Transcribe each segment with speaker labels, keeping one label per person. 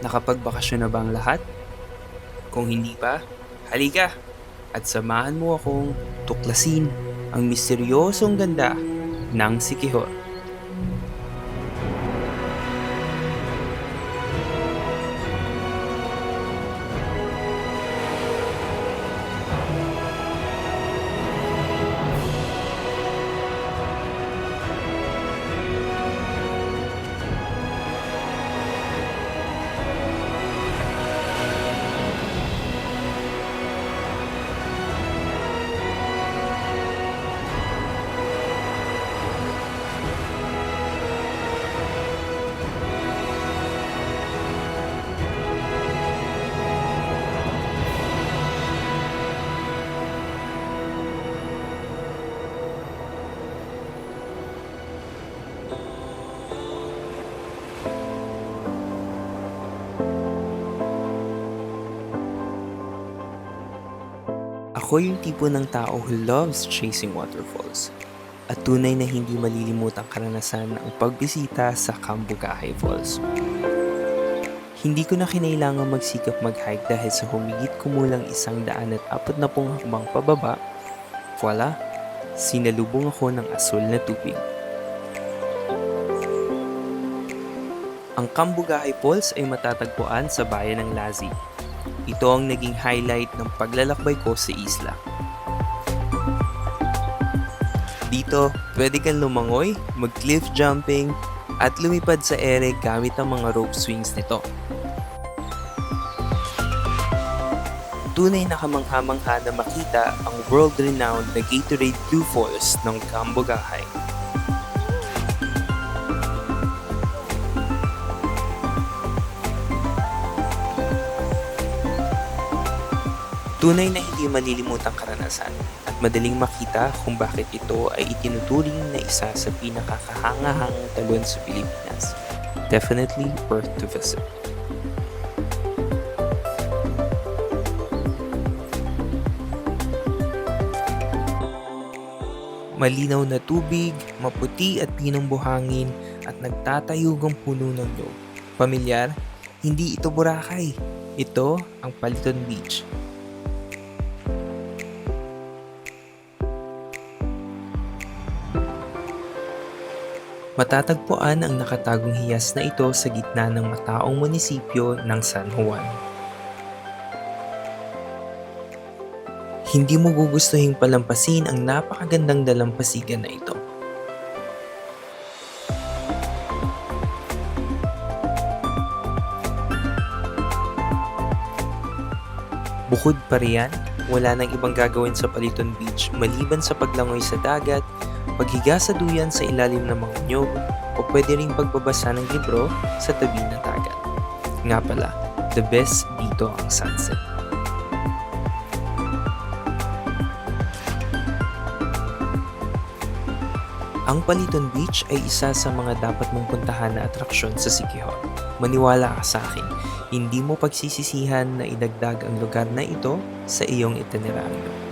Speaker 1: Nakapagbakasyon na ba ang lahat? Kung hindi pa, halika at samahan mo akong tuklasin ang misteryosong ganda ng Sikihor. Ako yung tipo ng tao who loves chasing waterfalls at tunay na hindi malilimutang karanasan ang pagbisita sa Kambugahay Falls. Hindi ko na kinailangan magsikap mag-hike dahil sa humigit kumulang isang daan at apat na pong hakbang pababa, voila, sinalubong ako ng asul na tubig. Ang Kambugahay Falls ay matatagpuan sa bayan ng Lazi. Ito ang naging highlight ng paglalakbay ko sa isla. Dito, pwede kang lumangoy, mag-cliff jumping, at lumipad sa ere gamit ang mga rope swings nito. Tunay na kamangha-mangha na makita ang world-renowned na Gatorade Blue Falls ng Kambogahay. Tunay na hindi malilimutang karanasan at madaling makita kung bakit ito ay itinuturing na isa sa pinakakahangahangang talon sa Pilipinas. Definitely worth to visit. Malinaw na tubig, maputi at pinong buhangin at nagtatayugang puno ng loob. Pamilyar, hindi ito Boracay. Ito ang Paliton Beach, Matatagpuan ang nakatagong hiyas na ito sa gitna ng mataong munisipyo ng San Juan. Hindi mo gugustuhin palampasin ang napakagandang dalampasigan na ito. Bukod pa riyan, wala nang ibang gagawin sa Paliton Beach maliban sa paglangoy sa dagat, paghiga sa duyan sa ilalim ng mga nyog, o pwede ring pagbabasa ng libro sa tabi ng dagat. Nga pala, the best dito ang sunset. Ang Paliton Beach ay isa sa mga dapat mong puntahan na atraksyon sa Siquijor. Maniwala ka sa akin, hindi mo pagsisisihan na idagdag ang lugar na ito sa iyong itineraryo.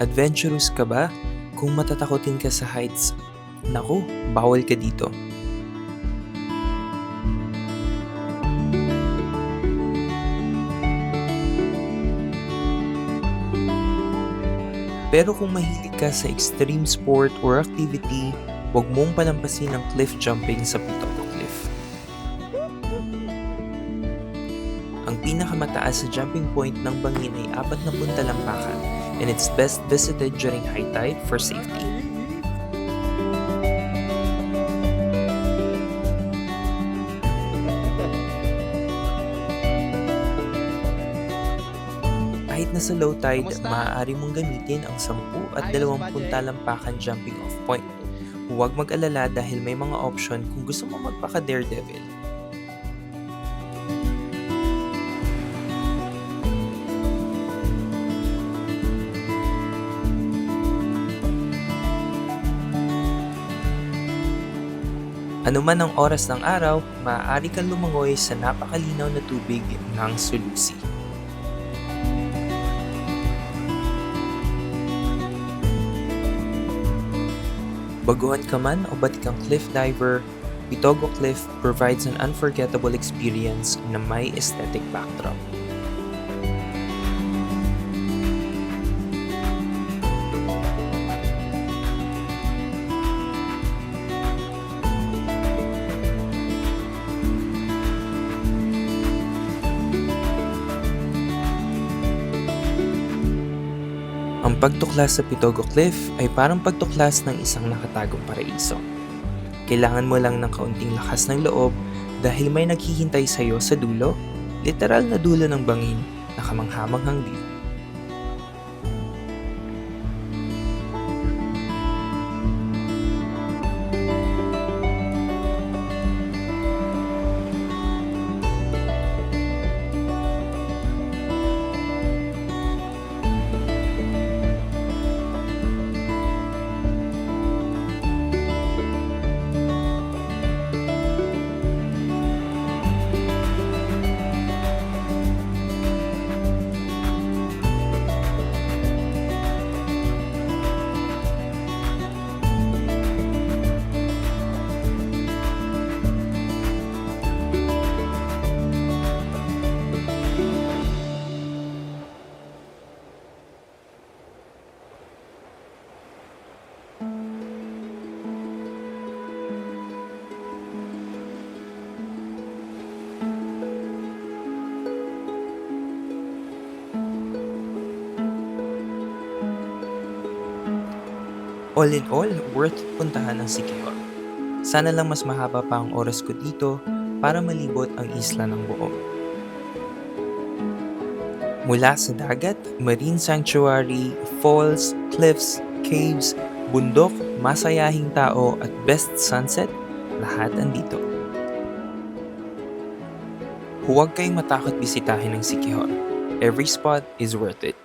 Speaker 1: Adventurous ka ba? Kung matatakotin ka sa heights, naku, bawal ka dito. Pero kung mahilig ka sa extreme sport or activity, huwag mong palampasin ang cliff jumping sa Pitoto Cliff. Ang pinakamataas sa jumping point ng bangin ay 40 talampakan and it's best visited during high tide for safety. Kahit nasa low tide, maaari mong gamitin ang 10 at 20 talampakan jumping off point. Huwag mag-alala dahil may mga option kung gusto mo magpaka-daredevil. Ano man ang oras ng araw, maaari kang lumangoy sa napakalinaw na tubig ng Sulusi. Baguhan ka man o ba't kang cliff diver, Pitogo Cliff provides an unforgettable experience na may aesthetic backdrop. Pagtuklas sa Pitogo Cliff ay parang pagtuklas ng isang nakatagong paraiso. Kailangan mo lang ng kaunting lakas ng loob dahil may naghihintay sa iyo sa dulo, literal na dulo ng bangin na kamanghamanghang view. All in all, worth puntahan ang Siquijor. Sana lang mas mahaba pa ang oras ko dito para malibot ang isla ng buo. Mula sa dagat, marine sanctuary, falls, cliffs, caves, bundok, masayahing tao at best sunset, lahat andito. Huwag kayong matakot bisitahin ng Siquijor. Every spot is worth it.